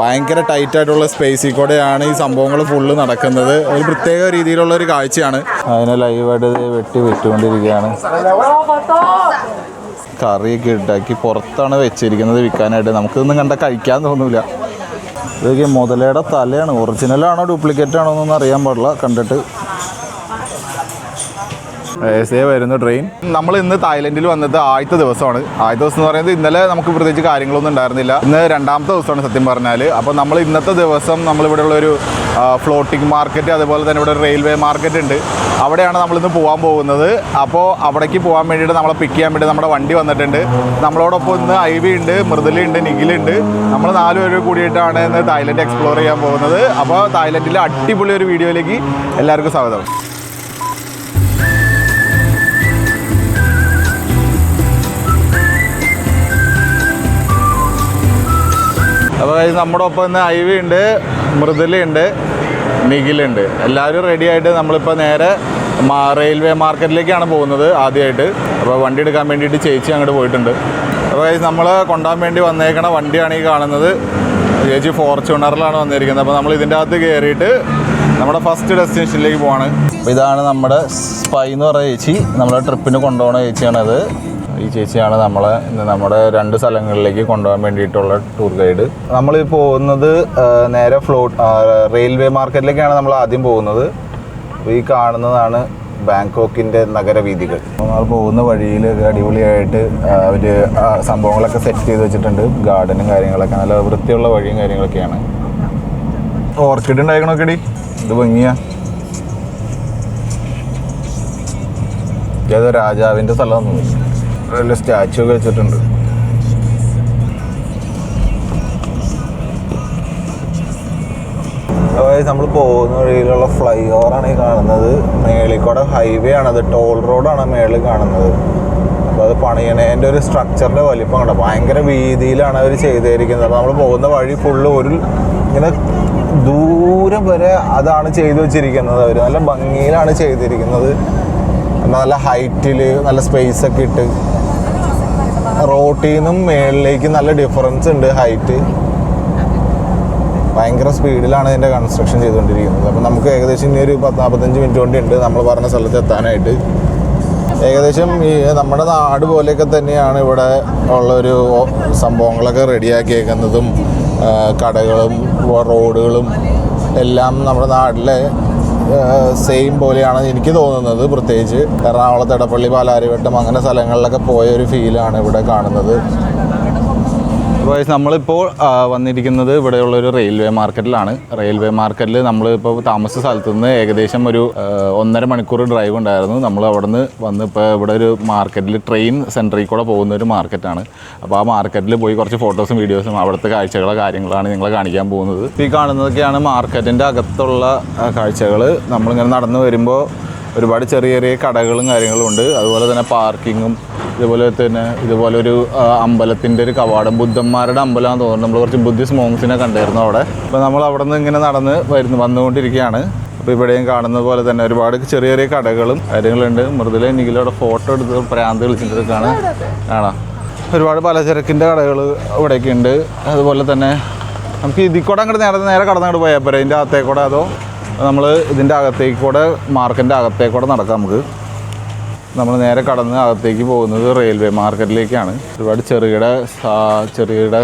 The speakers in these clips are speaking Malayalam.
ഭയങ്കര ടൈറ്റായിട്ടുള്ള സ്പേസിൽ കൂടെയാണ് ഈ സംഭവങ്ങൾ ഫുള്ള് നടക്കുന്നത്. ഒരു പ്രത്യേക രീതിയിലുള്ള ഒരു കാഴ്ചയാണ്. അതിനെ ലൈവായിട്ട് വെട്ടി വെട്ടുകൊണ്ടിരിക്കുകയാണ് കറിയൊക്കെ ഉണ്ടാക്കി പുറത്താണ് വെച്ചിരിക്കുന്നത് വിൽക്കാനായിട്ട്. നമുക്കിതൊന്നും കണ്ട കഴിക്കാൻ തോന്നൂല. ഇതൊക്കെ മുതലയുടെ തലയാണ്. ഒറിജിനലാണോ ഡ്യൂപ്ലിക്കേറ്റ് ആണോ എന്നൊന്നും അറിയാൻ പാടില്ല. കണ്ടിട്ട് ഏസേ വരുന്ന ട്രെയിൻ. നമ്മൾ ഇന്ന് തായ്ലൻഡിൽ വന്നത് ആദ്യത്തെ ദിവസമാണ്. ആദ്യത്തെ ദിവസം എന്ന് പറയുന്നത് ഇന്നലെ നമുക്ക് പ്രത്യേകിച്ച് കാര്യങ്ങളൊന്നും ഉണ്ടായിരുന്നില്ല. ഇന്ന് രണ്ടാമത്തെ ദിവസമാണ് സത്യം പറഞ്ഞാൽ അപ്പോൾ നമ്മൾ ഇന്നത്തെ ദിവസം നമ്മളിവിടെ ഉള്ള ഒരു ഫ്ലോട്ടിംഗ് മാർക്കറ്റ് അതുപോലെ തന്നെ ഇവിടെ റെയിൽവേ മാർക്കറ്റ് ഉണ്ട്. അവിടെയാണ് നമ്മളിന്ന് പോകാൻ പോകുന്നത്. അപ്പോൾ അവിടേക്ക് പോകാൻ വേണ്ടിയിട്ട് നമ്മളെ പിക്ക് ചെയ്യാൻ വേണ്ടി നമ്മുടെ വണ്ടി വന്നിട്ടുണ്ട്. നമ്മളോടൊപ്പം ഇന്ന് ഐ വി ഉണ്ട് മൃദുലുണ്ട് നിഖിലുണ്ട് നമ്മൾ നാലുപേരും പേര് കൂടിയിട്ടാണ് ഇന്ന് തായ്ലൻഡ് എക്സ്പ്ലോർ ചെയ്യാൻ പോകുന്നത്. അപ്പോൾ തായ്ലൻഡിലെ അടിപൊളി ഒരു വീഡിയോയിലേക്ക് എല്ലാവർക്കും സ്വാഗതം. അപ്പോൾ നമ്മുടെ ഒപ്പം ഇന്ന് ഐവി ഉണ്ട് മൃദുലുണ്ട് നിഖിലുണ്ട് എല്ലാവരും റെഡി ആയിട്ട് നമ്മളിപ്പോൾ നേരെ റെയിൽവേ മാർക്കറ്റിലേക്കാണ് പോകുന്നത് ആദ്യമായിട്ട്. അപ്പോൾ വണ്ടി എടുക്കാൻ വേണ്ടിയിട്ട് ചേച്ചി അങ്ങോട്ട് പോയിട്ടുണ്ട്. അപ്പോൾ നമ്മൾ കൊണ്ടുപോകാൻ വേണ്ടി വന്നേക്കണ വണ്ടിയാണ് ഈ കാണുന്നത്. ചേച്ചി ഫോർച്യൂണറിലാണ് വന്നിരിക്കുന്നത്. അപ്പോൾ നമ്മൾ ഇതിന്റെ അകത്ത് കയറിയിട്ട് നമ്മുടെ ഫസ്റ്റ് ഡെസ്റ്റിനേഷനിലേക്ക് പോവാണ്. ഇതാണ് നമ്മുടെ സ്പൈ എന്ന് പറയുന്ന ചേച്ചി. നമ്മുടെ ട്രിപ്പിന് കൊണ്ടുപോകുന്ന ചേച്ചിയാണത്. ഈ ചേച്ചിയാണ് നമ്മളെ ഇന്ന് നമ്മുടെ രണ്ട് സ്ഥലങ്ങളിലേക്ക് കൊണ്ടുപോകാൻ വേണ്ടിയിട്ടുള്ള ടൂർ ഗൈഡ് നമ്മൾ പോകുന്നത് നേരെ ഫ്ലോട്ട് റെയിൽവേ മാർക്കറ്റിലേക്കാണ് നമ്മൾ ആദ്യം പോകുന്നത്. ഈ കാണുന്നതാണ് ബാങ്കോക്കിന്റെ നഗരവീഥികൾ നമ്മൾ പോകുന്ന വഴിയിൽ അടിപൊളിയായിട്ട് അവർ സംഭവങ്ങളൊക്കെ സെറ്റ് ചെയ്ത് വെച്ചിട്ടുണ്ട്. ഗാർഡനും കാര്യങ്ങളൊക്കെ നല്ല വൃത്തിയുള്ള വഴിയും കാര്യങ്ങളൊക്കെയാണ്. ഓർക്കിഡ് ഉണ്ടായിക്കണോക്കെടി? ഇത് ഭംഗിയാ. ഏതോ രാജാവിന്റെ സ്ഥലമൊന്നും വലിയ സ്റ്റാച്ചു ഒക്കെ വെച്ചിട്ടുണ്ട്. അതായത് നമ്മൾ പോകുന്ന വഴിയിലുള്ള ഫ്ലൈ ഓവറാണ് ഈ കാണുന്നത്. മേളിക്കൂടെ ഹൈവേ ആണത് ടോൾ റോഡാണ് മേളിൽ കാണുന്നത്. അപ്പോൾ അത് പണിയണേന്റെ ഒരു സ്ട്രക്ചറിന്റെ വലിപ്പം കണ്ടോ? ഭയങ്കര വീതിയിലാണ് അവർ ചെയ്തിരിക്കുന്നത്. നമ്മൾ പോകുന്ന വഴി ഫുള്ള് ഒരു ഇങ്ങനെ ദൂരം വരെ അതാണ് ചെയ്തു വെച്ചിരിക്കുന്നത് അവർ നല്ല ഭംഗിയിലാണ് ചെയ്തിരിക്കുന്നത്. നല്ല ഹൈറ്റിൽ നല്ല സ്പേസ് ഒക്കെ ഇട്ട്. റോട്ടിൽ മേളിലേക്ക് നല്ല ഡിഫറൻസ് ഉണ്ട് ഹൈറ്റ് ഭയങ്കര സ്പീഡിലാണ് ഇതിന്റെ കൺസ്ട്രക്ഷൻ ചെയ്തുകൊണ്ടിരിക്കുന്നത്. അപ്പോൾ നമുക്ക് ഏകദേശം ഇനി ഒരു പത്ത് നാൽപ്പത്തഞ്ച് മിനിറ്റ് കൊണ്ട് ഉണ്ട് നമ്മൾ പറഞ്ഞ സ്ഥലത്ത് എത്താനായിട്ട്. ഏകദേശം ഈ നമ്മുടെ നാട് പോലെയൊക്കെ തന്നെയാണ് ഇവിടെ ഉള്ളൊരു സംഭവങ്ങളൊക്കെ റെഡിയാക്കിയേക്കുന്നതും കടകളും റോഡുകളും എല്ലാം നമ്മുടെ നാട്ടിലെ സെയിം പോലെയാണ് എനിക്ക് തോന്നുന്നത് പ്രത്യേകിച്ച്. എറണാകുളത്ത് എടപ്പള്ളി പാലാരിവട്ടം അങ്ങനെ സ്ഥലങ്ങളിലൊക്കെ പോയ ഒരു ഫീലാണ് ഇവിടെ കാണുന്നത്. നമ്മളിപ്പോൾ ആ, വന്നിരിക്കുന്നത് ഇവിടെയുള്ള ഒരു റെയിൽവേ മാർക്കറ്റിലാണ് റെയിൽവേ മാർക്കറ്റിൽ നമ്മളിപ്പോൾ താമസ സ്ഥലത്ത് നിന്ന് ഏകദേശം ഒരു ഒന്നര മണിക്കൂർ ഡ്രൈവ് ഉണ്ടായിരുന്നു. നമ്മൾ അവിടെ നിന്ന് വന്ന് ഇപ്പോൾ ഇവിടെ ഒരു മാർക്കറ്റിൽ ട്രെയിൻ സെന്ററിൽ കൂടെ പോകുന്ന ഒരു മാർക്കറ്റാണ് അപ്പോൾ ആ മാർക്കറ്റിൽ പോയി കുറച്ച് ഫോട്ടോസും വീഡിയോസും അവിടുത്തെ കാഴ്ചകളോ കാര്യങ്ങളാണ് നിങ്ങളെ കാണിക്കാൻ പോകുന്നത്. ഈ കാണുന്നതൊക്കെയാണ് മാർക്കറ്റിന്റെ അകത്തുള്ള കാഴ്ചകൾ നമ്മളിങ്ങനെ നടന്നു വരുമ്പോൾ ഒരുപാട് ചെറിയ ചെറിയ കടകളും കാര്യങ്ങളും ഉണ്ട്. അതുപോലെ തന്നെ പാർക്കിങ്ങും ഇതുപോലെ തന്നെ ഇതുപോലെ ഒരു അമ്പലത്തിന്റെ ഒരു കവാടം ബുദ്ധന്മാരുടെ അമ്പലമാണെന്ന് തോന്നുന്നു. നമ്മൾ കുറച്ച് ബുദ്ധിസ്റ്റ് മോങ്സിനെ കണ്ടായിരുന്നു അവിടെ. അപ്പോൾ നമ്മൾ അവിടെ നിന്ന് ഇങ്ങനെ നടന്ന് വരുന്നു വന്നുകൊണ്ടിരിക്കുകയാണ്. അപ്പോൾ ഇവിടെയും കാണുന്ന പോലെ തന്നെ ഒരുപാട് ചെറിയ ചെറിയ കടകളും കാര്യങ്ങളുണ്ട്. മൃദുല നിഖിലവിടെ ഫോട്ടോ എടുത്ത് പ്രാന്ത് കളിച്ചിട്ടൊക്കെയാണ് കാണാം. ഒരുപാട് പലചരക്കിന്റെ കടകൾ ഇവിടെയൊക്കെ ഉണ്ട്. അതുപോലെ തന്നെ നമുക്ക് ഇതിൽ കൂടെ അങ്ങോട്ട് നേരെ നേരെ കടന്നങ്ങോട്ട് പോയാൽ പോരെ? ഇതിന്റെ അകത്തേക്കൂടെ അതോ? നമ്മൾ ഇതിന്റെ അകത്തേക്ക് കൂടെ മാർക്കറ്റിന്റെ അകത്തേക്ക് കൂടെ നടക്കാം നമുക്ക്. നമ്മൾ നേരെ കടന്ന് അകത്തേക്ക് പോകുന്നത് റെയിൽവേ മാർക്കറ്റിലേക്കാണ്. ഒരുപാട് ചെറുകിട ചെറുകിട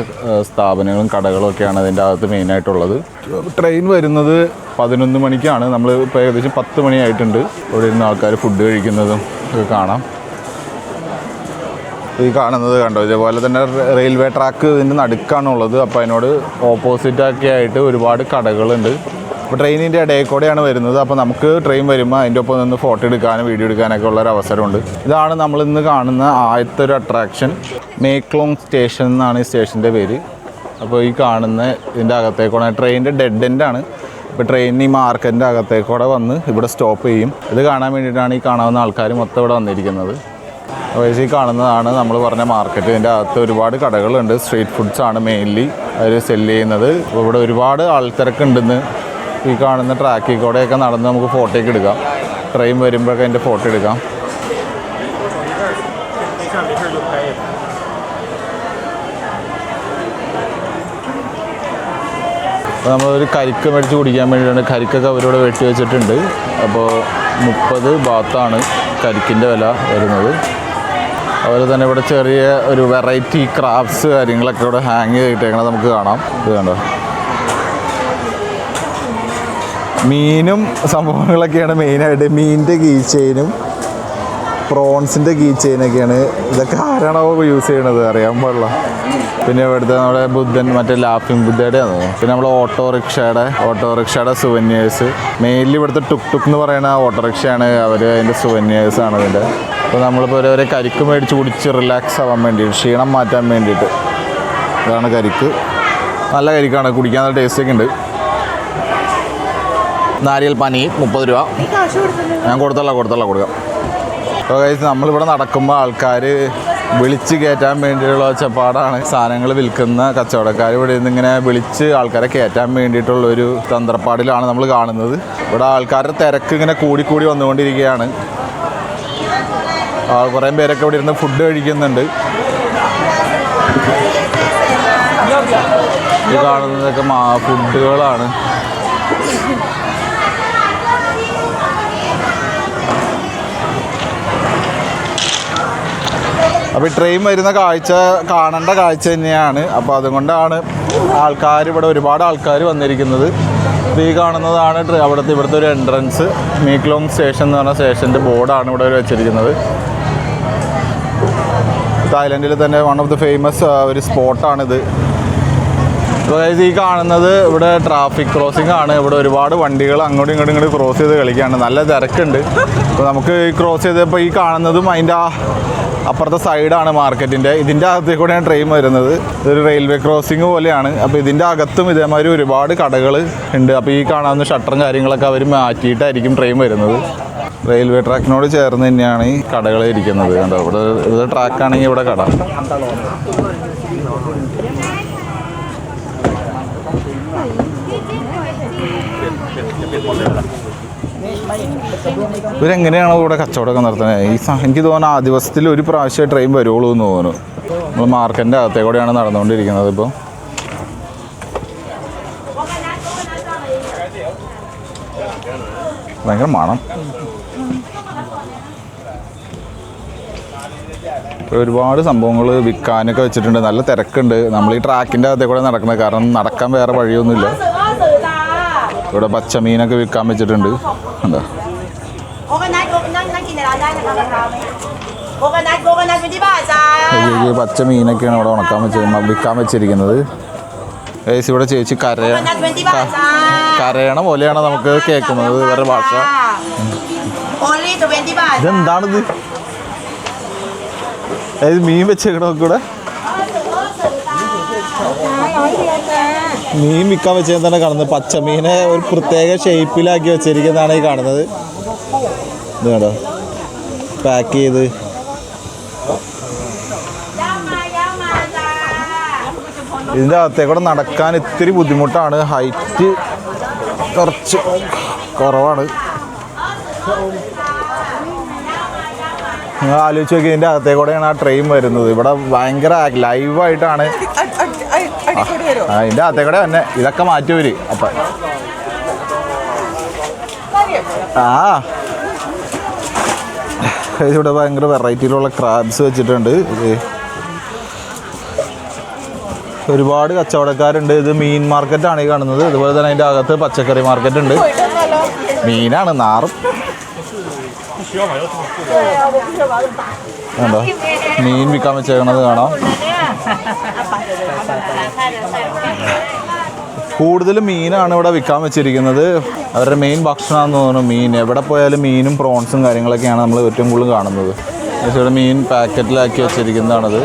സ്ഥാപനങ്ങളും കടകളും ഒക്കെയാണ് അതിന്റെ അകത്ത് മെയിനായിട്ടുള്ളത് ട്രെയിൻ വരുന്നത് പതിനൊന്ന് മണിക്കാണ്. നമ്മൾ ഇപ്പോൾ ഏകദേശം പത്ത് മണിയായിട്ടുണ്ട് ഇവിടെ ഇരുന്ന് ആൾക്കാർ ഫുഡ് കഴിക്കുന്നതും ഒക്കെ കാണാം. ഈ കാണുന്നത് കണ്ടോ? ഇതേപോലെ തന്നെ റെയിൽവേ ട്രാക്ക് ഇതിന്റെ നടുക്കാണുള്ളത്. അപ്പോൾ അതിനോട് ഓപ്പോസിറ്റൊക്കെ ആയിട്ട് ഒരുപാട് കടകളുണ്ട്. അപ്പോൾ ട്രെയിനിന്റെ ഇടയിൽ കൂടെയാണ് വരുന്നത്. അപ്പോൾ നമുക്ക് ട്രെയിൻ വരുമ്പോൾ അതിന്റെ ഒപ്പം നിന്ന് ഫോട്ടോ എടുക്കാനും വീഡിയോ എടുക്കാനൊക്കെ ഉള്ള ഒരു അവസരമുണ്ട്. ഇതാണ് നമ്മൾ ഇന്ന് കാണുന്ന ആദ്യത്തെ ഒരു അട്രാക്ഷൻ മേക്ലോങ് സ്റ്റേഷൻ എന്നാണ് ഈ സ്റ്റേഷന്റെ പേര്. അപ്പോൾ ഈ കാണുന്ന ഇതിന്റെ അകത്തേക്കൂടെ ട്രെയിനിന്റെ ഡെഡ് എൻഡാണ് ഇപ്പോൾ ട്രെയിൻ ഈ മാർക്കറ്റിന്റെ അകത്തേക്കൂടെ വന്ന് ഇവിടെ സ്റ്റോപ്പ് ചെയ്യും. ഇത് കാണാൻ വേണ്ടിയിട്ടാണ് ഈ കാണാവുന്ന ആൾക്കാർ മൊത്തം ഇവിടെ വന്നിരിക്കുന്നത്. അപ്പോൾ ഈ കാണുന്നതാണ് നമ്മൾ പറഞ്ഞ മാർക്കറ്റ് ഇതിന്റെ അകത്ത് ഒരുപാട് കടകളുണ്ട്. സ്ട്രീറ്റ് ഫുഡ്സ് ആണ് മെയിൻലി അവർ സെല്ല് ചെയ്യുന്നത്. ഇവിടെ ഒരുപാട് ആൾത്തിരക്കുണ്ടെന്ന് ഈ കാണുന്ന ട്രാക്കിൽ കൂടെയൊക്കെ നടന്ന് നമുക്ക് ഫോട്ടോയൊക്കെ എടുക്കാം. ട്രെയിൻ വരുമ്പോഴൊക്കെ അതിന്റെ ഫോട്ടോ എടുക്കാം. അപ്പോൾ നമ്മളൊരു കരിക്ക് മേടിച്ച് കുടിക്കാൻ വേണ്ടിയിട്ടാണ്. കരിക്കൊക്കെ അവരോട് വെട്ടി വെച്ചിട്ടുണ്ട്. അപ്പോൾ മുപ്പത് ബാത്താണ് കരിക്കിന്റെ വില വരുന്നത്. അതുപോലെ തന്നെ ഇവിടെ ചെറിയ ഒരു വെറൈറ്റി ക്രാഫ്റ്റ്സ് കാര്യങ്ങളൊക്കെ ഇവിടെ ഹാങ് ചെയ്തിട്ടേക്കണത് നമുക്ക് കാണാം. ഇത് കണ്ടോ? മീനും സംഭവങ്ങളൊക്കെയാണ് മെയിനായിട്ട്. മീനിന്റെ കീ പ്രോൺസിന്റെ കീ ചെയിനൊക്കെയാണ് ഇതൊക്കെ ആരാണോ യൂസ് ചെയ്യണത്? അറിയാൻ പാടില്ല. പിന്നെ ഇവിടുത്തെ നമ്മുടെ ബുദ്ധൻ മറ്റേ ലാഫിംഗ് ബുദ്ധയുടെ പിന്നെ നമ്മൾ ഓട്ടോറിക്ഷയുടെ ഓട്ടോറിക്ഷയുടെ സുവന്യേഴ്സ് മെയിൻലി ഇവിടുത്തെ ടുക് ടുക് എന്ന് പറയുന്ന ഓട്ടോറിക്ഷയാണ് അവർ അതിന്റെ സുവന്യേഴ്സ് ആണ് ഇതിന്റെ. അപ്പോൾ നമ്മളിപ്പോൾ ഒരു കരിക്ക് മേടിച്ച് കുടിച്ച് റിലാക്സ് ആവാൻ വേണ്ടിയിട്ട് ക്ഷീണം മാറ്റാൻ വേണ്ടിയിട്ട് ഇതാണ് കരിക്ക്. നല്ല കരിക്കാണ്. കുടിക്കാൻ നല്ല ടേസ്റ്റൊക്കെ ഉണ്ട്. നാരിയൽ പനി മുപ്പത് രൂപ. ഞാൻ കൊടുത്തല്ല കൊടുത്തല്ല കൊടുക്കാം. അപ്പോൾ കഴിച്ച് നമ്മളിവിടെ നടക്കുമ്പോൾ ആൾക്കാർ വിളിച്ച് കയറ്റാൻ വേണ്ടിയുള്ള ഒച്ചപ്പാടാണ്. സാധനങ്ങൾ വിൽക്കുന്ന കച്ചവടക്കാർ ഇവിടെ നിന്ന് ഇങ്ങനെ വിളിച്ച് ആൾക്കാരെ കയറ്റാൻ വേണ്ടിയിട്ടുള്ള ഒരു തന്ത്രപ്പാടിലാണ് നമ്മൾ കാണുന്നത്. ഇവിടെ ആൾക്കാരുടെ തിരക്ക് ഇങ്ങനെ കൂടിക്കൂടി വന്നുകൊണ്ടിരിക്കുകയാണ്. കുറേ പേരൊക്കെ ഇവിടെ ഇരുന്ന് ഫുഡ് കഴിക്കുന്നുണ്ട്. ഈ കാണുന്നതൊക്കെ ഫുഡുകളാണ് അപ്പോൾ ട്രെയിൻ വരുന്ന കാഴ്ച കാണേണ്ട കാഴ്ച തന്നെയാണ്. അപ്പോൾ അതുകൊണ്ടാണ് ആൾക്കാർ ഇവിടെ ഒരുപാട് ആൾക്കാർ വന്നിരിക്കുന്നത്. ഈ കാണുന്നതാണ് അവിടുത്തെ ഇവിടുത്തെ ഒരു എൻട്രൻസ് മീക്ലോങ് സ്റ്റേഷൻ എന്ന് പറഞ്ഞ സ്റ്റേഷന്റെ ബോർഡാണ് ഇവിടെ വെച്ചിരിക്കുന്നത്. തായ്ലൻഡിൽ തന്നെ വൺ ഓഫ് ദി ഫേമസ് ഒരു സ്പോട്ടാണിത് guys ഈ കാണുന്നത് ഇവിടെ ട്രാഫിക് ക്രോസിംഗ് ആണ്. ഇവിടെ ഒരുപാട് വണ്ടികൾ അങ്ങോട്ടും ഇങ്ങോട്ടും ഇങ്ങോട്ട് ക്രോസ് ചെയ്ത് കളിക്കുകയാണ്. നല്ല തിരക്കുണ്ട്. അപ്പോൾ നമുക്ക് ഈ ക്രോസ് ചെയ്തപ്പോൾ ഈ കാണുന്നതും അതിന്റെ ആ അപ്പുറത്തെ സൈഡാണ് മാർക്കറ്റിന്റെ. ഇതിന്റെ അകത്തേക്ക് കൂടെയാണ് ട്രെയിൻ വരുന്നത്. ഇതൊരു റെയിൽവേ ക്രോസിംഗ് പോലെയാണ്. അപ്പോൾ ഇതിന്റെ അകത്തും ഇതേമാതിരി ഒരുപാട് കടകൾ ഉണ്ട്. അപ്പോൾ ഈ കാണാവുന്ന ഷട്ടറും കാര്യങ്ങളൊക്കെ അവർ മാറ്റിയിട്ടായിരിക്കും ട്രെയിൻ വരുന്നത്. റെയിൽവേ ട്രാക്കിനോട് ചേർന്ന് തന്നെയാണ് ഈ കടകൾ ഇരിക്കുന്നത്. കണ്ടോ? ഇവിടെ ഇവിടെ ട്രാക്കാണെങ്കിൽ ഇവിടെ കട. ഇവരെങ്ങനെയാണോ ഇവിടെ കച്ചവടമൊക്കെ നടത്തുന്നത്? ഈ എനിക്ക് തോന്നുന്നു ആ ദിവസത്തിൽ ഒരു പ്രാവശ്യം ട്രെയിൻ വരുള്ളൂ എന്ന് തോന്നുന്നു. നമ്മൾ മാർക്കറ്റിന്റെ അകത്തെ കൂടെയാണ് നടന്നുകൊണ്ടിരിക്കുന്നത് ഇപ്പോൾ ഭയങ്കര മണം. ഒരുപാട് സംഭവങ്ങൾ വിൽക്കാനൊക്കെ വെച്ചിട്ടുണ്ട്. നല്ല തിരക്കുണ്ട്. നമ്മൾ ഈ ട്രാക്കിന്റെ അകത്തേക്കൂടെ നടക്കുന്നത്. കാരണം നടക്കാൻ വേറെ വഴിയൊന്നുമില്ല. ഇവിടെ പച്ച മീനൊക്കെ വിൽക്കാൻ വെച്ചിട്ടുണ്ട്. എന്താ പച്ച മീനൊക്കെയാണ് ഇവിടെ ഉണക്കാൻ വെച്ച് വിൽക്കാൻ വെച്ചിരിക്കുന്നത്. ഏസ് ഇവിടെ ചേച്ചി കരയ കരയണ പോലെയാണ് നമുക്ക് കേൾക്കുന്നത്. വേറെ ഭാഷ. ഇതെന്താണിത്? അതായത് മീൻ വെച്ചേക്കണ നോക്കൂടെ മീൻ വിൽക്കാൻ വെച്ചാൽ തന്നെ കാണുന്നത്. പച്ചമീനെ ഒരു പ്രത്യേക ഷേപ്പിലാക്കി വെച്ചിരിക്കുന്നതാണ് ഈ കാണുന്നത്. ഇതാണോ പാക്ക് ചെയ്ത്. ഇതിന്റെ അകത്തേക്കൂടെ നടക്കാൻ ഇത്തിരി ബുദ്ധിമുട്ടാണ്. ഹൈറ്റ് കുറച്ച് കുറവാണ്. നിങ്ങൾ ആലോചിച്ച് നോക്കി ഇതിന്റെ അകത്തേക്കൂടെയാണ് ആ ട്രെയിൻ വരുന്നത്. ഇവിടെ ഭയങ്കര ലൈവായിട്ടാണ് ആ അകത്തെ കൂടെ തന്നെ. ഇതൊക്കെ മാറ്റൂര് അപ്പം ആ. ഇവിടെ ഭയങ്കര വെറൈറ്റിയിലുള്ള ക്രാബ്സ് വെച്ചിട്ടുണ്ട്. ഒരുപാട് കച്ചവടക്കാരുണ്ട്. ഇത് മീൻ മാർക്കറ്റാണ് ഈ കാണുന്നത്. അതുപോലെ തന്നെ അതിന്റെ അകത്ത് പച്ചക്കറി മാർക്കറ്റ് ഉണ്ട്. മീനാണ് നാറും. മീൻ വിൽക്കാൻ വെച്ചേക്കണത് കാണാം. കൂടുതലും മീനാണ് ഇവിടെ വിൽക്കാൻ വെച്ചിരിക്കുന്നത്. അവരുടെ മെയിൻ ഭക്ഷണമാണെന്ന് തോന്നുന്നു മീൻ. എവിടെ പോയാലും മീനും പ്രോൺസും കാര്യങ്ങളൊക്കെയാണ് നമ്മൾ ഏറ്റവും കൂടുതൽ കാണുന്നത്. ഇവിടെ മീൻ പാക്കറ്റിലാക്കി വെച്ചിരിക്കുന്നതാണത്.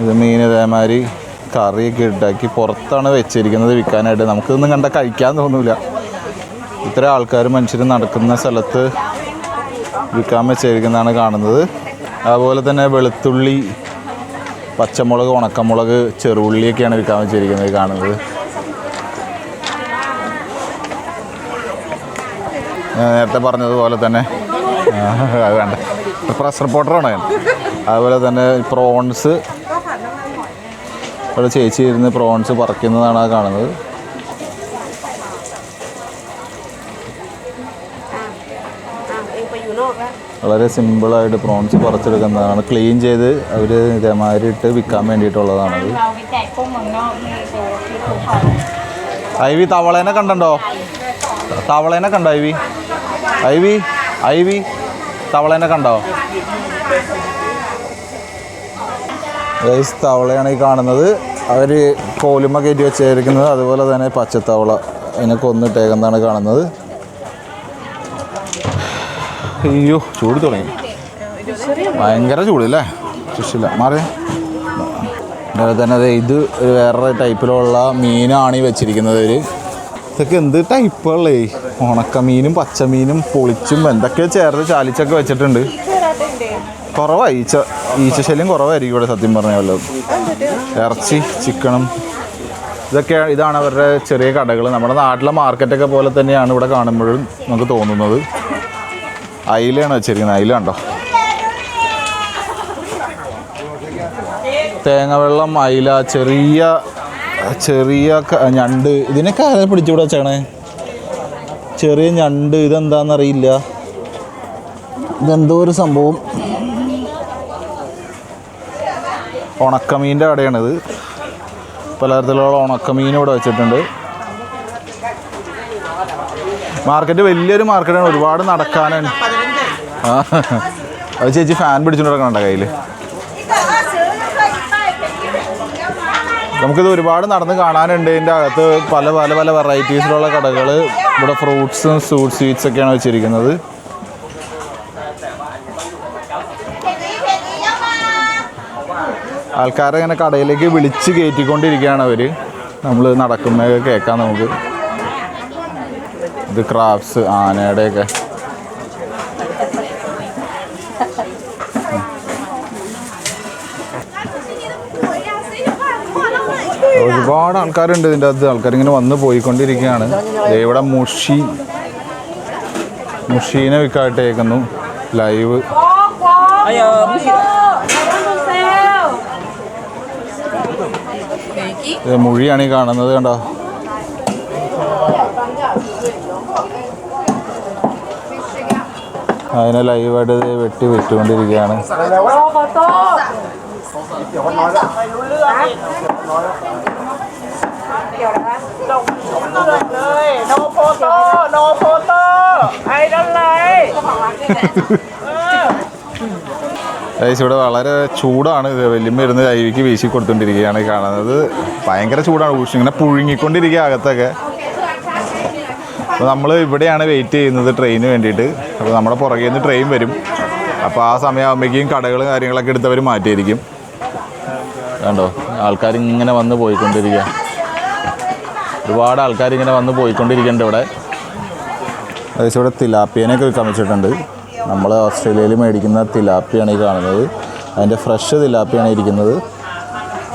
ഇത് മീൻ ഇതേമാതിരി കറിയൊക്കെ ഇട്ടാക്കി പുറത്താണ് വെച്ചിരിക്കുന്നത് വിൽക്കാനായിട്ട്. നമുക്കിതൊന്നും കണ്ട കഴിക്കാൻ തോന്നില്ല ഇത്ര ആൾക്കാർ മനുഷ്യർ നടക്കുന്ന സ്ഥലത്ത് വിൽക്കാൻ വെച്ചിരിക്കുന്നതാണ് കാണുന്നത്. അതുപോലെ തന്നെ വെളുത്തുള്ളി പച്ചമുളക് ഉണക്കമുളക് ചെറുള്ളിയൊക്കെയാണ് വിൽക്കാൻ വെച്ചിരിക്കുന്നത് കാണുന്നത്. നേരത്തെ പറഞ്ഞതുപോലെ തന്നെ വേണ്ട. പ്രസ് റിപ്പോർട്ടറാണ് ഞാൻ അതുപോലെ തന്നെ പ്രോൺസ് ഇവിടെ ചേച്ചി ഇരുന്ന് പ്രോൺസ് പറിക്കുന്നതാണ് കാണുന്നത്. വളരെ സിമ്പിളായിട്ട് പ്രോൺസ് പറിച്ചെടുക്കുന്നതാണ്. ക്ലീൻ ചെയ്ത് അവർ ഇതേമാതിരി ഇട്ട് വിൽക്കാൻ വേണ്ടിയിട്ടുള്ളതാണത്. ഐവി തവളേനെ കണ്ടോ? തവളേനെ കണ്ടോ ഐവി? ഐവി ഐവി തവളേനെ കണ്ടോ? ഗൈസ് തവളയാണ് ഈ കാണുന്നത്. അവർ കോലുമ കയറ്റി വെച്ചായിരിക്കുന്നത് അതുപോലെ തന്നെ പച്ചത്തവള അതിനെ കൊന്നിട്ടേക്കുന്നതാണ് കാണുന്നത്. അയ്യോ ചൂട് തുടങ്ങി. ഭയങ്കര ചൂടില്ലേ? ശിഷില്ല മാറി അതുപോലെ തന്നെ അതെ ഇത് വേറെ ടൈപ്പിലുള്ള മീനാണ് ഈ വെച്ചിരിക്കുന്നത് ഒരു ഇതൊക്കെ എന്ത് ടൈപ്പുകളേ? ഉണക്കമീനും പച്ചമീനും പൊളിച്ചും എന്തൊക്കെ ചേർത്ത് ചാലിച്ചൊക്കെ വെച്ചിട്ടുണ്ട്. കുറവാണ് ഈച്ച ഈച്ച ശല്യം കുറവായിരിക്കും ഇവിടെ സത്യം പറഞ്ഞാലോ ഇറച്ചി ചിക്കനും. ഇതൊക്കെ ഇതാണ് അവരുടെ ചെറിയ കടകൾ നമ്മുടെ നാട്ടിലെ മാർക്കറ്റൊക്കെ പോലെ തന്നെയാണ് ഇവിടെ കാണുമ്പോഴും നമുക്ക് തോന്നുന്നത്. അയിലാണ് വെച്ചിരിക്കുന്നത്. അയില കണ്ടോ തേങ്ങ അയില ചെറിയ ചെറിയ ഞണ്ട്. ഇതിനൊക്കെ ആരെ പിടിച്ചുകൂടെ ചേണേ ചെറിയ ഞണ്ട്. ഇതെന്താണെന്നറിയില്ല ഇതെന്തോ ഒരു സംഭവം. ഉണക്കമീന്റെ കടയാണിത്. പലതരത്തിലുള്ള ഉണക്കമീൻ ഇവിടെ വെച്ചിട്ടുണ്ട്. മാർക്കറ്റ് വലിയൊരു മാർക്കറ്റാണ്. ഒരുപാട് നടക്കാനാണ്. അത് ചേച്ചി ഫാൻ പിടിച്ചുകൊണ്ട് നടക്കണ്ട കയ്യിൽ നമുക്കിത് ഒരുപാട് നടന്ന് കാണാനുണ്ട്. ഇതിന്റെ അകത്ത് പല പല പല വെറൈറ്റീസിലുള്ള കടകൾ ഇവിടെ ഫ്രൂട്ട്സും ഫ്രൂട്ട് സ്വീറ്റ്സ് ഒക്കെയാണ് വെച്ചിരിക്കുന്നത്. ആൾക്കാരെ ഇങ്ങനെ കടയിലേക്ക് വിളിച്ച് കയറ്റിക്കൊണ്ടിരിക്കുകയാണ് അവർ നമ്മൾ നടക്കുന്നതൊക്കെ കേൾക്കാം നമുക്ക്. ഇത് ക്രാഫ്റ്റ്സ് ആനയുടെയൊക്കെ. ഒരുപാട് ആൾക്കാരുണ്ട് ഇതിന്റെ അകത്ത്. ആൾക്കാർ ഇങ്ങനെ വന്ന് പോയിക്കൊണ്ടിരിക്കുകയാണ്. ദേ ഇവിടെ മുഷി മുഷീനെ വിൽക്കായിട്ടേക്കുന്നു. ലൈവ് ഇത് മുഴിയാണ് ഈ കാണുന്നത് കണ്ടോ? അതിനെ ലൈവായിട്ട് വെട്ടി വിറ്റുകൊണ്ടിരിക്കുകയാണ്. ഇവിടെ വളരെ ചൂടാണ്. ഇത് വലിയ ഇരുന്ന് ലൈവിക്ക് വീശി കൊടുത്തോണ്ടിരിക്കുകയാണ് കാണുന്നത്. ഭയങ്കര ചൂടാണ്. ഇങ്ങനെ പുഴുങ്ങിക്കൊണ്ടിരിക്കുക അകത്തൊക്കെ. അപ്പോൾ നമ്മൾ ഇവിടെയാണ് വെയിറ്റ് ചെയ്യുന്നത് ട്രെയിന് വേണ്ടിയിട്ട്. അപ്പോൾ നമ്മുടെ പുറകെ നിന്ന് ട്രെയിൻ വരും. അപ്പോൾ ആ സമയമാകുമ്പോഴേക്കും കടകൾ കാര്യങ്ങളൊക്കെ എടുത്തവർ മാറ്റിയിരിക്കും. കണ്ടോ? ആൾക്കാരിങ്ങനെ വന്ന് പോയിക്കൊണ്ടിരിക്കുക ഒരുപാട് ആൾക്കാരിങ്ങനെ വന്ന് പോയിക്കൊണ്ടിരിക്കുന്നുണ്ട് ഇവിടെ. ഏകദേശം ഇവിടെ തിലാപ്പിയനൊക്കെ വിൽക്കാൻ വെച്ചിട്ടുണ്ട്. നമ്മൾ ഓസ്ട്രേലിയയിൽ മേടിക്കുന്ന തിലാപ്പിയാണ് ഈ കാണുന്നത്. അതിന്റെ ഫ്രഷ് തിലാപ്പിയാണ് ഇരിക്കുന്നത്.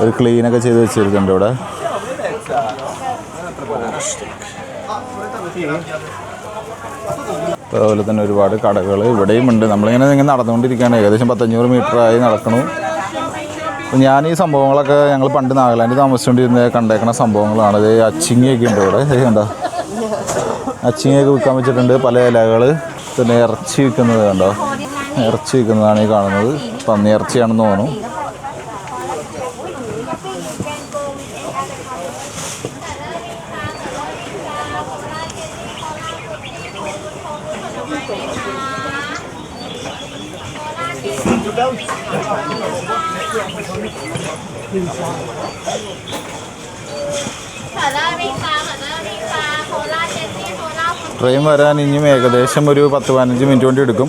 ഒരു ക്ലീനൊക്കെ ചെയ്ത് വെച്ചിരിക്കുന്നുണ്ട് ഇവിടെ. അതുപോലെ തന്നെ ഒരുപാട് കടകൾ ഇവിടെയും ഉണ്ട്. നമ്മളിങ്ങനെ ഇങ്ങനെ നടന്നുകൊണ്ടിരിക്കുകയാണ്. ഏകദേശം പത്തഞ്ഞൂറ് മീറ്ററായി നടക്കണു. അപ്പം ഞാൻ ഈ സംഭവങ്ങളൊക്കെ ഞങ്ങൾ പണ്ട് നാഗാലാൻഡിൽ താമസിച്ചുകൊണ്ടിരുന്ന കണ്ടേക്കുന്ന സംഭവങ്ങളാണ്. ഇത് അച്ചിങ്ങിയൊക്കെ ഉണ്ട് ഇവിടെ. കണ്ടോ? അച്ചിങ്ങയൊക്കെ വിൽക്കാൻ വെച്ചിട്ടുണ്ട്. പല ഇലകൾ പിന്നെ ഇറച്ചി വിൽക്കുന്നത് കണ്ടോ? ഇറച്ചി വിൽക്കുന്നതാണ് ഈ കാണുന്നത്. പന്നി ഇറച്ചിയാണെന്ന് തോന്നുന്നു. ട്രെയിൻ വരാൻ ഇനിയും ഏകദേശം ഒരു പത്ത് പതിനഞ്ച് മിനിറ്റ് കൊണ്ട് എടുക്കും.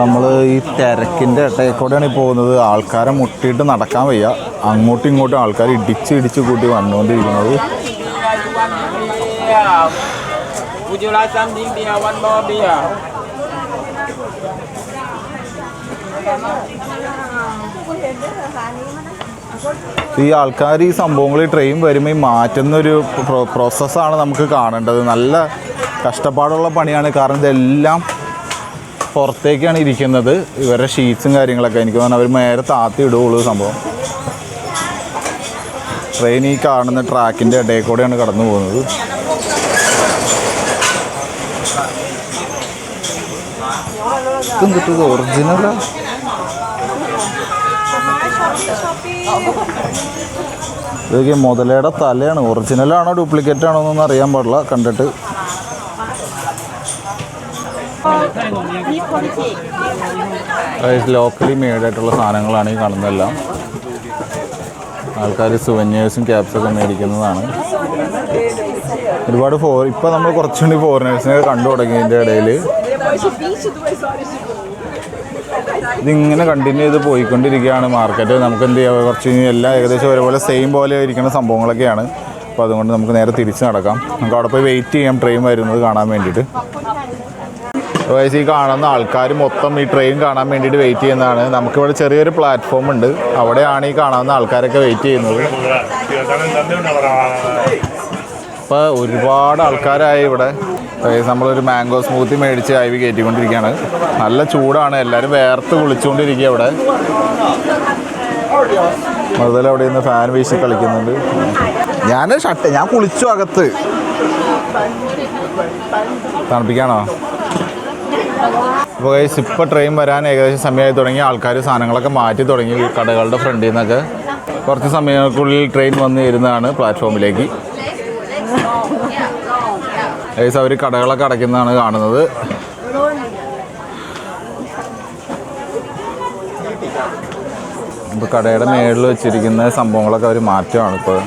നമ്മൾ ഈ തിരക്കിന്റെ ഇട്ടേക്കൂടെയാണ് പോകുന്നത്. ആൾക്കാരെ മുട്ടിയിട്ട് നടക്കാൻ വയ്യ. അങ്ങോട്ടും ഇങ്ങോട്ടും ആൾക്കാർ ഇടിച്ച് ഇടിച്ച് കൂട്ടി വന്നുകൊണ്ടിരിക്കുന്നത്. Would you. ഈ ആൾക്കാർ ഈ സംഭവങ്ങൾ ട്രെയിൻ വരുമ്പോൾ ഈ മാറ്റുന്ന ഒരു പ്രോസസ്സാണ് നമുക്ക് കാണേണ്ടത്. നല്ല കഷ്ടപ്പാടുള്ള പണിയാണ്. കാരണം ഇതെല്ലാം പുറത്തേക്കാണ് ഇരിക്കുന്നത്. ഇവരുടെ ഷീറ്റ്സും കാര്യങ്ങളൊക്കെ. എനിക്ക് തോന്നുന്നു അവർ നേരെ താത്തി ഇടുകയുള്ളൂ സംഭവം. ട്രെയിൻ ഈ കാണുന്ന ട്രാക്കിന്റെ ഇടയിൽ കൂടെയാണ് കടന്നു പോകുന്നത്. ഇതെന്തിട്ട്? ഒറിജിനലാ ഇതൊക്കെ മുതലയുടെ തലയാണ്. ഒറിജിനലാണോ ഡ്യൂപ്ലിക്കേറ്റ് ആണോ എന്നൊന്നും അറിയാൻ പാടില്ല. കണ്ടിട്ട്. ലോക്കലി മെയ്ഡ് ആയിട്ടുള്ള സാധനങ്ങളാണ് ഈ കാണുന്നതെല്ലാം. ആൾക്കാർ സുവന്യേഴ്സും ക്യാപ്സൊക്കെ മേടിക്കുന്നതാണ്. ഒരുപാട് ഫോ ഇപ്പോൾ നമ്മൾ കുറച്ചുകൂടി ഫോറിനേഴ്സിനെ കണ്ടു തുടങ്ങിയതിന്റെ ഇടയിൽ ഇതിങ്ങനെ കണ്ടിന്യൂ ചെയ്ത് പോയിക്കൊണ്ടിരിക്കുകയാണ്. മാർക്കറ്റ് നമുക്ക് എന്ത് ചെയ്യാം? കുറച്ച് എല്ലാം ഏകദേശം ഒരേപോലെ സെയിം പോലെ ഇരിക്കുന്ന സംഭവങ്ങളൊക്കെയാണ്. അപ്പോൾ അതുകൊണ്ട് നമുക്ക് നേരെ തിരിച്ച് നടക്കാം. നമുക്ക് അവിടെ പോയി വെയിറ്റ് ചെയ്യാം. ട്രെയിൻ വരുന്നത് കാണാൻ വേണ്ടിയിട്ട്. വയസ്സ് ഈ കാണുന്ന ആൾക്കാർ മൊത്തം ഈ ട്രെയിൻ കാണാൻ വേണ്ടിയിട്ട് വെയിറ്റ് ചെയ്യുന്നതാണ്. നമുക്കിവിടെ ചെറിയൊരു പ്ലാറ്റ്ഫോം ഉണ്ട്. അവിടെയാണ് ഈ കാണാവുന്ന ആൾക്കാരൊക്കെ വെയിറ്റ് ചെയ്യുന്നത്. ഇപ്പോൾ ഒരുപാട് ആൾക്കാരായി ഇവിടെ. നമ്മളൊരു മാംഗോ സ്മൂത്തി മേടിച്ച് ഐവി വി കയറ്റിക്കൊണ്ടിരിക്കുകയാണ്. നല്ല ചൂടാണ്. എല്ലാവരും വേർത്ത് കുളിച്ചുകൊണ്ടിരിക്കുക ഇവിടെ. മുതൽ അവിടെ നിന്ന് ഫാൻ വീശി കളിക്കുന്നുണ്ട്. ഞാൻ ഷട്ട് ഞാൻ കുളിച്ചു അകത്ത്. തണുപ്പിക്കാണോ? അപ്പോൾ ഗൈസ് ഇപ്പോൾ ട്രെയിൻ വരാൻ ഏകദേശം സമയമായി തുടങ്ങി. ആൾക്കാർ സാധനങ്ങളൊക്കെ മാറ്റി തുടങ്ങി കടകളുടെ ഫ്രണ്ടിൽ നിന്നൊക്കെ. കുറച്ച് സമയങ്ങൾക്കുള്ളിൽ ട്രെയിൻ വന്ന് വരുന്നതാണ് പ്ലാറ്റ്ഫോമിലേക്ക് ഏകദേശം അവർ കടകളൊക്കെ അടയ്ക്കുന്നതാണ് കാണുന്നത് ഇപ്പോൾ കടയുടെ മേളിൽ വെച്ചിരിക്കുന്ന സംഭവങ്ങളൊക്കെ അവർ മാറ്റമാണ് ഇപ്പോൾ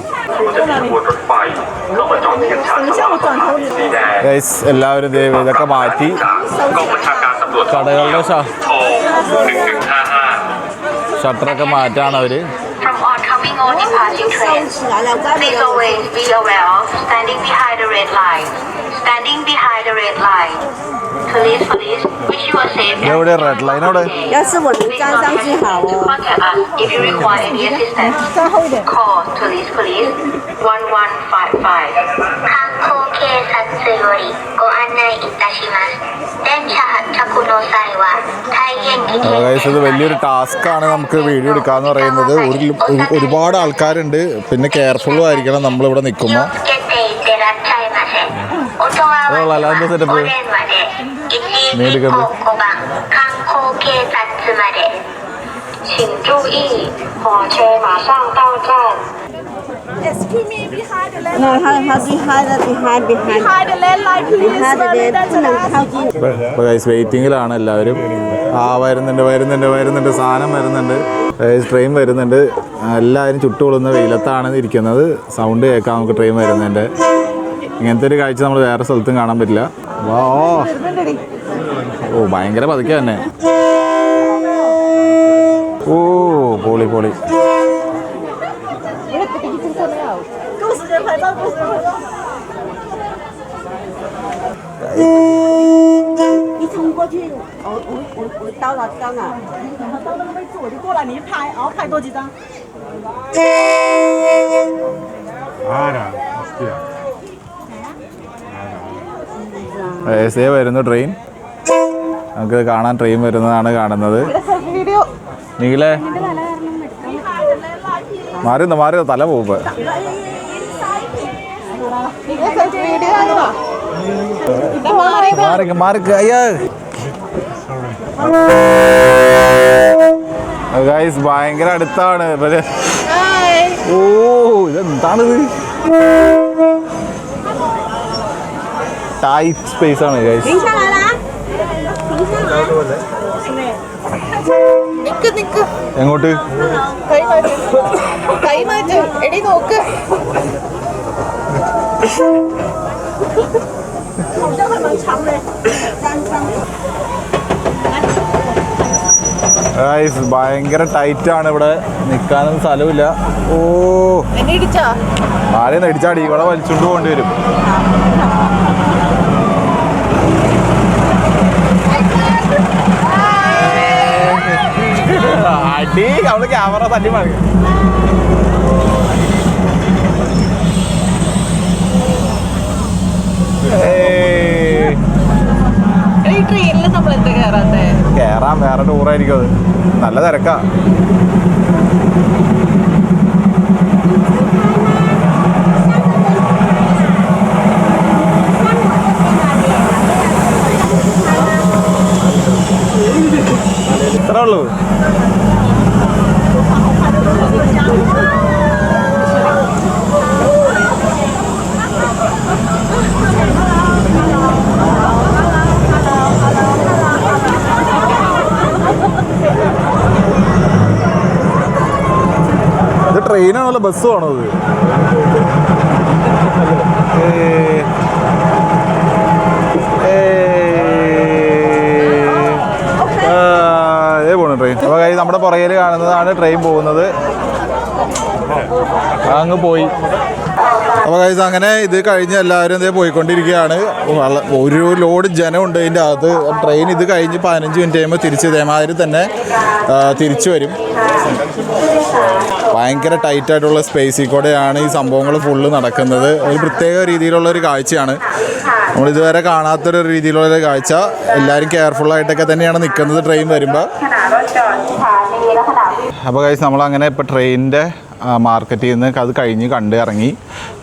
എല്ലാവരും ഇതൊക്കെ മാറ്റി കടകളുടെ ഷട്ടറൊക്കെ മാറ്റാണ് അവർ Please always be aware of standing behind the red line. Standing behind the red line. Police, police, wish you a safe and line out. 要是我能站上去好哦。Contact you require any assistance. Call police, police, one one five five. 察よりご案内いたします。電車発着の際は大変危険 guys ഇത് വലിയൊരു ടാസ്ക്കാണ് നമുക്ക് വീഡിയോ എടുക്കാന്ന് പറയുന്നത് ഒരു ഒരു- ഒരുപാട് ആൾക്കാരുണ്ട് പിന്നെ കെയർഫുള്ളും ആയിരിക്കണം നമ്മളിവിടെ 気を നിൽക്കുമ്പോൾ つけていってらっしゃいませ。お問い合ほらランドセットわせお電話で1155番観光警察まで。请注意，火车马上到站。 Excuse me, behind the landline. No, behind, behind, behind, behind. Behind the landline, please. Behind the landline. ഇപ്പോൾ ഗൈസ് വെയിറ്റിങ്ങിലാണ് എല്ലാവരും. ആ വരുന്നുണ്ട് വരുന്നുണ്ട് വരുന്നുണ്ട്. സാധനം വരുന്നുണ്ട്. ട്രെയിൻ വരുന്നുണ്ട്. എല്ലാവരും ചുട്ടുകൊള്ളുന്ന വെയിലത്താണ് ഇരിക്കുന്നത്. സൗണ്ട് കേൾക്കാം നമുക്ക് ട്രെയിൻ വരുന്നുണ്ട്. ഇങ്ങനത്തെ ഒരു കാഴ്ച നമ്മൾ വേറെ സ്ഥലത്തും കാണാൻ പറ്റില്ല. ഓ. ഓ ഭയങ്കര പതുക്കെ തന്നെ. ഓ പൊളി പൊളി. 一冲过去，我我我我到了到了。到那个位置我就过来，你一拍，然后拍多几张。 ഏസേ വരുന്നു ട്രെയിൻ നമുക്ക് കാണാൻ ട്രെയിൻ വരുന്നതാണ് കാണുന്നത് നീലേ മാറി നിന്നോ, മാറി നിന്നോ, തല പോകുമ്പോ മാറി മാറി അയ്യോ ഭയങ്കര അടുത്താണ്. ഇവർ ഓ ഇതെന്താണിത് ടൈറ്റ് സ്പേസ് ആണ് ഗൈസ് എങ്ങോട്ട്? ഗൈസ് ഭയങ്കര ടൈറ്റ് ആണ് ഇവിടെ. നിൽക്കാനൊന്നും സ്ഥലമില്ല ഓ. ആരെയും അടിച്ചാടി ഇവിടെ വലിച്ചുകൊണ്ട് പോകേണ്ടി വരും. അടി അവൾ ക്യാമറ തല്ലി മാറി വേറെ ടൂറായിരിക്കും അത്? നല്ല തിരക്കാ ഇത്രേ ഉള്ളൂ ഇത് ട്രെയിനാണല്ലോ ബസ് ആണോ ഇത് ഏ. പോണു ട്രെയിൻ. അപ്പോൾ നമ്മുടെ പുറകിൽ കാണുന്നതാണ് ട്രെയിൻ പോകുന്നത്. അങ്ങ് പോയി. അപ്പോൾ കൈസ് അങ്ങനെ ഇത് കഴിഞ്ഞ് എല്ലാവരും ഇതേ പോയിക്കൊണ്ടിരിക്കുകയാണ്. ഒരു ലോഡ് ജനമുണ്ട് ഇതിന്റെ അകത്ത്. ട്രെയിൻ ഇത് കഴിഞ്ഞ് പതിനഞ്ച് മിനിറ്റ് കഴിയുമ്പോൾ തിരിച്ച് ഇതേമാതിരി തന്നെ തിരിച്ചു വരും. ഭയങ്കര ടൈറ്റായിട്ടുള്ള സ്പേസിൽ കൂടെയാണ് ഈ സംഭവങ്ങൾ ഫുള്ള് നടക്കുന്നത്. ഒരു പ്രത്യേക രീതിയിലുള്ള ഒരു കാഴ്ചയാണ്. നമ്മൾ ഇതുവരെ കാണാത്തൊരു രീതിയിലുള്ള ഒരു കാഴ്ച. എല്ലാവരും കെയർഫുള്ളായിട്ടൊക്കെ തന്നെയാണ് നിൽക്കുന്നത് ട്രെയിൻ വരുമ്പോൾ അപ്പോൾ കഴിച്ച് നമ്മളങ്ങനെ ഇപ്പോൾ ട്രെയിനിന്റെ മാർക്കറ്റിൽ നിന്ന് അത് കഴിഞ്ഞ് കണ്ട് ഇറങ്ങി.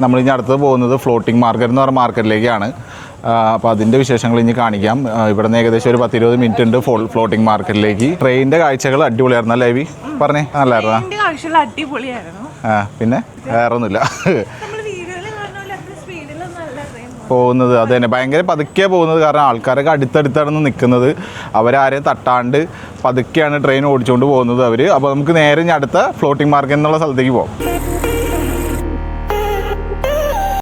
നമ്മൾ ഇനി അടുത്തത് പോകുന്നത് ഫ്ലോട്ടിംഗ് മാർക്കറ്റ് എന്ന് പറഞ്ഞ മാർക്കറ്റിലേക്കാണ് അപ്പോൾ അതിന്റെ വിശേഷങ്ങൾ ഇനി കാണിക്കാം. ഇവിടെ നിന്ന് ഏകദേശം ഒരു പത്തിരുപത് മിനിറ്റ് ഉണ്ട് ഫോ ഫ്ലോട്ടിംഗ് മാർക്കറ്റിലേക്ക് ട്രെയിനിന്റെ കാഴ്ചകൾ അടിപൊളിയായിരുന്നു അല്ലേ വി പറഞ്ഞേ നല്ലായിരുന്നു? അടിപൊളിയായിരുന്നു. ആ പിന്നെ വേറെ ഒന്നുമില്ല പോകുന്നത് അത് തന്നെ. ഭയങ്കര പതുക്കെ പോകുന്നത്. കാരണം ആൾക്കാരൊക്കെ അടുത്തടുത്താണ് നിൽക്കുന്നത്. അവരാരെയും തട്ടാണ്ട് പതുക്കെയാണ് ട്രെയിൻ ഓടിച്ചുകൊണ്ട് പോകുന്നത് അവർ അപ്പോൾ നമുക്ക് നേരെ അടുത്ത ഫ്ലോട്ടിംഗ് മാർക്കറ്റ് എന്നുള്ള സ്ഥലത്തേക്ക് പോകാം